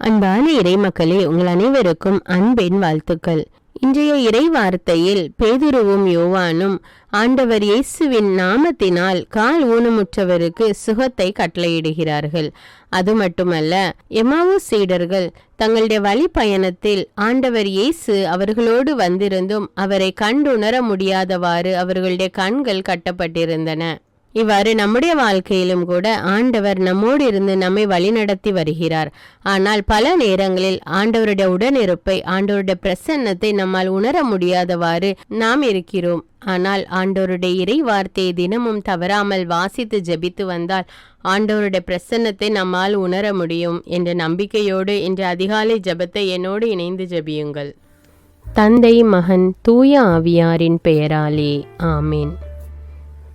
அன்பான இறை மக்களே உங்கள் அனைவருக்கும் அன்பின் வாழ்த்துக்கள். இன்றைய இறை வார்த்தையில் பேதுருவும் யோவானும் ஆண்டவர் இயேசுவின் நாமத்தினால் கால் ஊனமுற்றவருக்கு சுகத்தை கட்டளையிடுகிறார்கள். அது மட்டுமல்ல எமாவு சீடர்கள் தங்களுடைய வழி பயணத்தில் ஆண்டவர் இயேசு அவர்களோடு வந்திருந்தும் அவரை கண்டுணர முடியாதவாறு அவர்களுடைய கண்கள் கட்டப்பட்டிருந்தன. இவ்வாறு நம்முடைய வாழ்க்கையிலும் கூட ஆண்டவர் நம்மோடு இருந்து நம்மை வழிநடத்தி வருகிறார். ஆனால் பல நேரங்களில் ஆண்டவருடைய உடனிருப்பை ஆண்டவருடைய பிரசன்னத்தை நம்மால் உணர முடியாதவாறு நாம் இருக்கிறோம். ஆனால் ஆண்டவருடைய இறை வார்த்தையை தினமும் தவறாமல் வாசித்து ஜெபித்து வந்தால் ஆண்டவருடைய பிரசன்னத்தை நம்மால் உணர முடியும் என்ற நம்பிக்கையோடு இன்று அதிகாலை ஜெபத்தை என்னோடு இணைந்து ஜெபியுங்கள். தந்தை மகன் தூய ஆவியாரின் பெயராலே. ஆமேன்.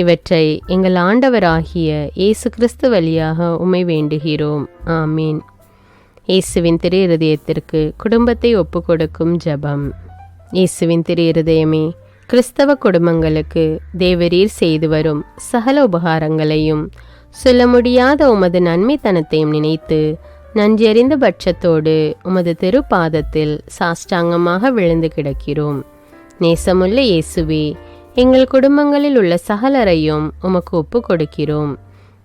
இவற்றை எங்கள் ஆண்டவராகிய இயேசு கிறிஸ்து வழியாக உமை வேண்டுகிறோம். ஆமீன். இயேசுவின் திரு இருதயத்திற்கு குடும்பத்தை ஒப்புக்கொடுக்கும் ஜெபம். இயேசுவின் திரு இருதயமே கிறிஸ்தவ குடும்பங்களுக்கு தேவரீர் செய்து வரும் சகல உபகாரங்களையும் சொல்ல முடியாத உமது நன்மைத்தனத்தையும் நினைத்து நன்றியறிந்த பட்சத்தோடு உமது திருப்பாதத்தில் சாஷ்டாங்கமாக விழுந்து கிடக்கிறோம். நேசமுள்ள இயேசுவே எங்கள் குடும்பங்களில் உள்ள சகலரையும் உமக்கு ஒப்பு கொடுக்கிறோம்.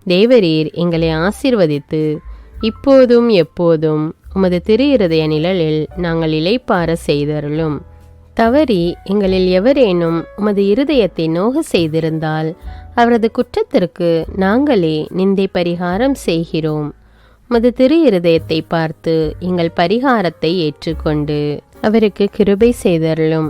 தேவரீர் எங்களை ஆசிர்வதித்து இப்போதும் எப்போதும் உமது திரு இருதய நிழலில் நாங்கள் இளைப்பார செய்தருளும். தவறி எங்களில் எவரேனும் உமது இருதயத்தை நோக செய்திருந்தால் அவரது குற்றத்திற்கு நாங்களே நிந்தை பரிகாரம் செய்கிறோம். உமது திரு இருதயத்தை பார்த்து எங்கள் பரிகாரத்தை ஏற்றுக்கொண்டு அவருக்கு கிருபை செய்தருளும்.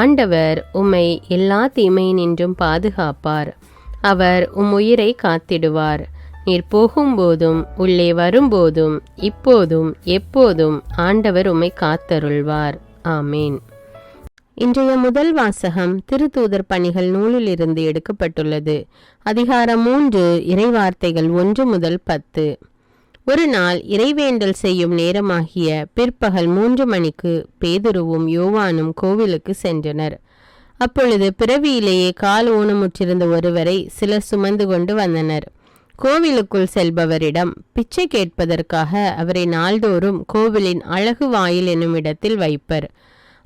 ஆண்டவர் உம்மை எல்லா தீமையினின்றும் பாதுகாப்பார். அவர் உம் உயிரை காத்திடுவார். நீர் போகும்போதும் உள்ளே வரும்போதும் இப்போதும் எப்போதும் ஆண்டவர் உம்மை காத்தருள்வார். ஆமேன். இன்றைய முதல் வாசகம் திருத்தூதர் பணிகள் நூலிலிருந்து எடுக்கப்பட்டுள்ளது. அதிகாரம் மூன்று இறைவார்த்தைகள் ஒன்று முதல் பத்து. ஒரு நாள் இறைவேண்டல் செய்யும் நேரமாகிய பிற்பகல் மூன்று மணிக்கு பேதுருவும் யோவானும் கோவிலுக்கு சென்றனர். அப்பொழுது பிறவியிலேயே கால் ஊனமுற்றிருந்த ஒருவரை சிலர் சுமந்து கொண்டு வந்தனர். கோவிலுக்குள் செல்பவரிடம் பிச்சை கேட்பதற்காக அவரை நாள்தோறும் கோவிலின் அழகு வாயில் என்னும் இடத்தில் வைப்பர்.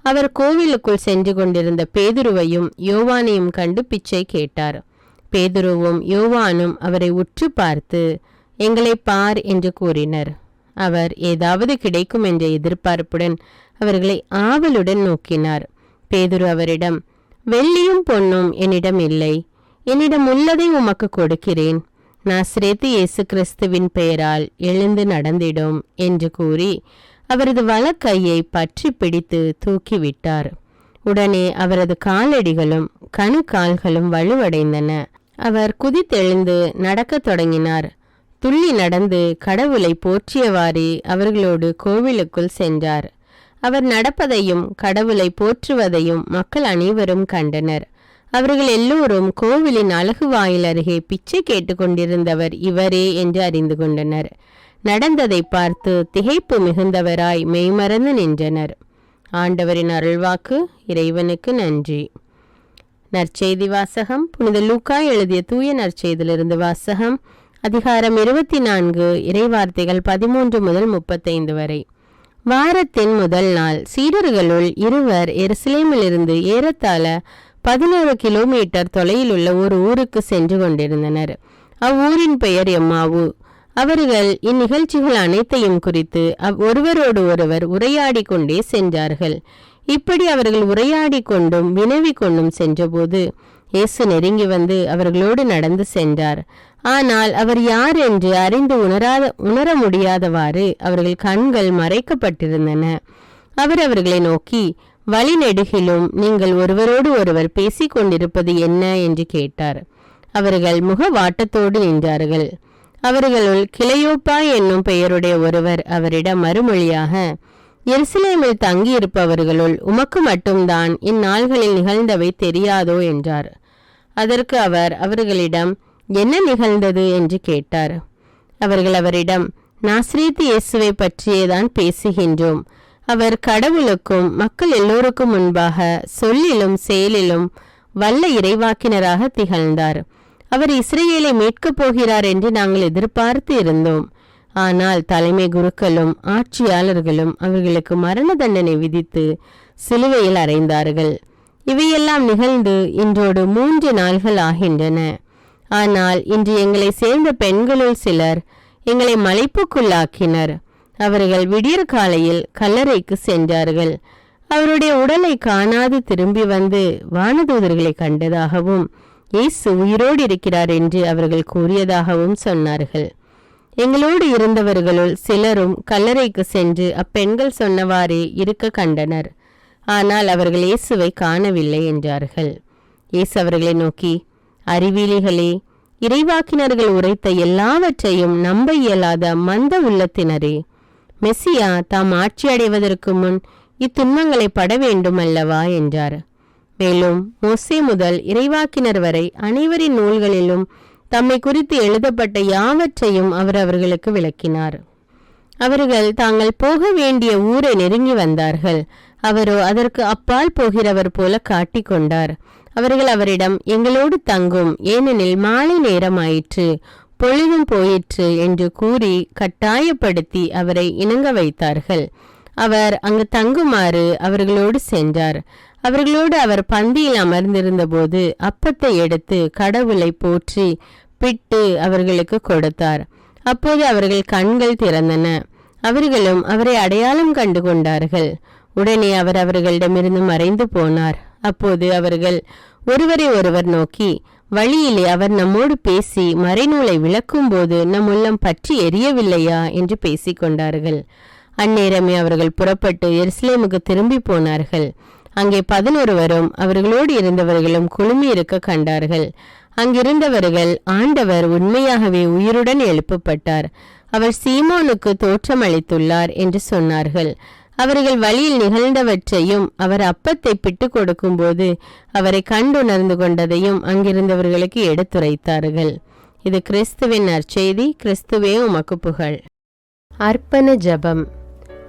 அவர் கோவிலுக்குள் சென்று கொண்டிருந்த பேதுருவையும் யோவானையும் கண்டு பிச்சை கேட்டார். பேதுருவும் யோவானும் அவரை உற்று பார்த்து எங்களை பார் என்று கூறினர். அவர் ஏதாவது கிடைக்கும் என்ற எதிர்பார்ப்புடன் அவர்களை ஆவலுடன் நோக்கினார். பேதுரு அவரிடம் வெள்ளியும் பொன்னும் என்னிடம் இல்லை. என்னிடம் உள்ளதை உமக்கு கொடுக்கிறேன். நாசிரேத்து இயேசு கிறிஸ்துவின் பெயரால் எழுந்து நடந்திடும் என்று கூறி அவரது வலக்கையை பற்றி பிடித்து தூக்கிவிட்டார். உடனே அவரது காலடிகளும் கணு கால்களும் வலுவடைந்தன. அவர் குதித்தெழுந்து நடக்கத் தொடங்கினார். துள்ளி நடந்து கடவுளை போற்றியவாறே அவர்களோடு கோவிலுக்குள் சென்றார். அவர் நடப்பதையும் கடவுளை போற்றுவதையும் மக்கள் அனைவரும் கண்டனர். அவர்கள் எல்லோரும் கோவிலின் அழகு வாயில் அருகே பிச்சை கேட்டுக்கொண்டிருந்தவர் இவரே என்று அறிந்து கொண்டனர். நடந்ததை பார்த்து திகைப்பு மிகுந்தவராய் மெய்மறந்து நின்றனர். ஆண்டவரின் அருள்வாக்கு இறைவனுக்கு நன்றி. நற்செய்தி வாசகம் புனித லூக்கா எழுதிய தூய நற்செய்தியிலிருந்து வாசகம் அதிகாரம் இருபத்தி நான்கு இறைவார்த்தைகள் பதிமூன்று முதல் முப்பத்தைந்து வரை. வாரத்தின் முதல் நாள் சீடர்களுள் இருவர் எருசலேமிலிருந்து ஏறத்தாழ பதினோரு கிலோமீட்டர் தொலையில் உள்ள ஒரு ஊருக்கு சென்று கொண்டிருந்தனர். அவ்வூரின் பெயர் எம்மாவு. அவர்கள் இந்நிகழ்ச்சிகள் அனைத்தையும் குறித்து அவ் ஒருவரோடு ஒருவர் உரையாடி கொண்டே சென்றார்கள். இப்படி அவர்கள் உரையாடி கொண்டும் வினவி கொண்டும் சென்றபோது இயேசு நெருங்கி வந்து அவர்களோடு நடந்து சென்றார். ஆனால் அவர் யார் என்று அறிந்து உணராத உணர முடியாதவாறு அவர்கள் கண்கள் மறைக்கப்பட்டிருந்தன. அவர் அவர்களை நோக்கி வழிநெடுகிலும் நீங்கள் ஒருவரோடு ஒருவர் பேசிக் கொண்டிருப்பது என்ன? என்று கேட்டார். அவர்கள் முக வாட்டத்தோடு நின்றார்கள். அவர்களுள் கிளையோப்பா என்னும் பெயருடைய ஒருவர் அவரிடம் மறுமொழியாக எருசலேமில் தங்கியிருப்பவர்களுள் உமக்கு மட்டும்தான் இந்நாள்களில் நிகழ்ந்தவை தெரியாதோ என்றார். அதற்கு அவர் அவர்களிடம் என்ன நிகழ்ந்தது? என்று கேட்டார். அவர்கள் அவரிடம் நாஸ்ரீத் இயேசுவை பற்றியேதான் பேசுகின்றோம். அவர் கடவுளுக்கும் மக்கள் எல்லோருக்கும் முன்பாக சொல்லிலும் செயலிலும் வல்ல இறைவாக்கினராக திகழ்ந்தார். அவர் இஸ்ரேலை மீட்கப் போகிறார் என்று நாங்கள் எதிர்பார்த்து இருந்தோம். ஆனால் தலைமை குருக்களும் ஆட்சியாளர்களும் அவர்களுக்கு மரண தண்டனை விதித்து சிலுவையில் அறைந்தார்கள். இவையெல்லாம் நிகழ்ந்து இன்றோடு மூன்று நாள்கள் ஆகின்றன. ஆனால் இன்று எங்களை சேர்ந்த பெண்களுள் சிலர் எங்களை மலைப்புக்குள்ளாக்கினர். அவர்கள் விடியற் காலையில் கல்லறைக்கு சென்றார்கள். அவருடைய உடலை காணாது திரும்பி வந்து வானதூதர்களை கண்டதாகவும் இயேசு உயிரோடு இருக்கிறார் என்று அவர்கள் கூறியதாகவும் சொன்னார்கள். எங்களோடு இருந்தவர்களுள் சிலரும் கல்லறைக்கு சென்று அப்பெண்கள் சொன்னவாறே இருக்க கண்டனர். ஆனால் அவர்கள் இயேசுவை காணவில்லை என்றார்கள். இயேசு அவர்களை நோக்கி அறிவிலிகளே இறைவாக்கினர்கள் உரைத்த எல்லாவற்றையும் நம்ப இயலாத மந்த உள்ளத்தினரே மெஸ்ஸியா தாம் ஆட்சி அடைவதற்கு முன் இத்துன்பங்களை பட வேண்டும் அல்லவா? என்றார். மேலும் மோசே முதல் இறைவாக்கினர் வரை அனைவரின் நூல்களிலும் தம்மை குறித்து எழுதப்பட்ட யாவற்றையும் அவர் அவர்களுக்கு விளக்கினார். அவர்கள் தாங்கள் போக வேண்டிய ஊரை நெருங்கி வந்தார்கள். அவரோ அதற்கு அப்பால் போகிறவர் போல காட்டிக்கொண்டார் அவர்கள் அவரிடம் எங்களோடு தங்கும் ஏனெனில் மாலை நேரமாயிற்று பொழுதும் போயிற்று என்று கூறி கட்டாயப்படுத்தி அவரை இணங்க வைத்தார்கள். அவர் அங்கு தங்குமாறு அவர்களோடு சென்றார். அவர்களோடு அவர் பந்தியில் அமர்ந்திருந்தபோது அப்பத்தை எடுத்து கடவுளை போற்றி பிட்டு அவர்களுக்கு கொடுத்தார். அப்போது அவர்கள் கண்கள் திறந்தன. அவர்களும் அவரை அடையாளம் கண்டு கொண்டார்கள். உடனே அவர் அவர்களிடமிருந்து மறைந்து போனார். அப்போது அவர்கள் ஒருவரை ஒருவர் நோக்கி வழியிலே அவர் நம்மோடு பேசி மறைநூலை விளக்கும்போது நம் உள்ளம் பற்றி எரியவில்லையா? என்று பேசிக்கொண்டார்கள் அந்நேரமே அவர்கள் புறப்பட்டு எருசலேமுக்கு திரும்பி போனார்கள். அங்கே பதினொருவரும் அவர்களோடு இருந்தவர்களும் குழுமி இருக்க கண்டார்கள். அங்கிருந்தவர்கள் ஆண்டவர் உண்மையாகவே உயிருடன் எழுப்பப்பட்டார். அவர் சீமோனுக்கு தோற்றமளித்துள்ளார் என்று சொன்னார்கள். அவர்கள் வழியில் நிகழ்ந்தவற்றையும் அவர் அப்பத்தை பிட்டு கொடுக்கும்போது அவரை கண்டுணர்ந்து கொண்டதையும் அங்கிருந்தவர்களுக்கு எடுத்துரைத்தார்கள். இது கிறிஸ்துவின் நற்செய்தி. கிறிஸ்துவே உமக்கு புகழ். அர்ப்பண ஜபம்.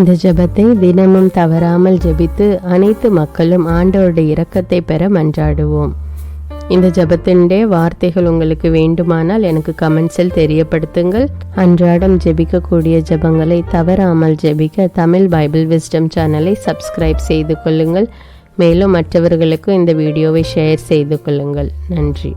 இந்த ஜெபத்தை தினமும் தவறாமல் ஜெபித்து அனைத்து மக்களும் ஆண்டவருடைய இரக்கத்தை பெற மன்றாடுவோம். இந்த ஜபத்தினுடைய வார்த்தைகள் உங்களுக்கு வேண்டுமானால் எனக்கு கமெண்ட்ஸில் தெரியப்படுத்துங்கள். அன்றாடம் ஜெபிக்கக்கூடிய ஜெபங்களை தவறாமல் ஜெபிக்க தமிழ் பைபிள் விஸ்டம் சேனலை சப்ஸ்கிரைப் செய்து கொள்ளுங்கள். மேலும் மற்றவர்களுக்கும் இந்த வீடியோவை ஷேர் செய்து கொள்ளுங்கள். நன்றி.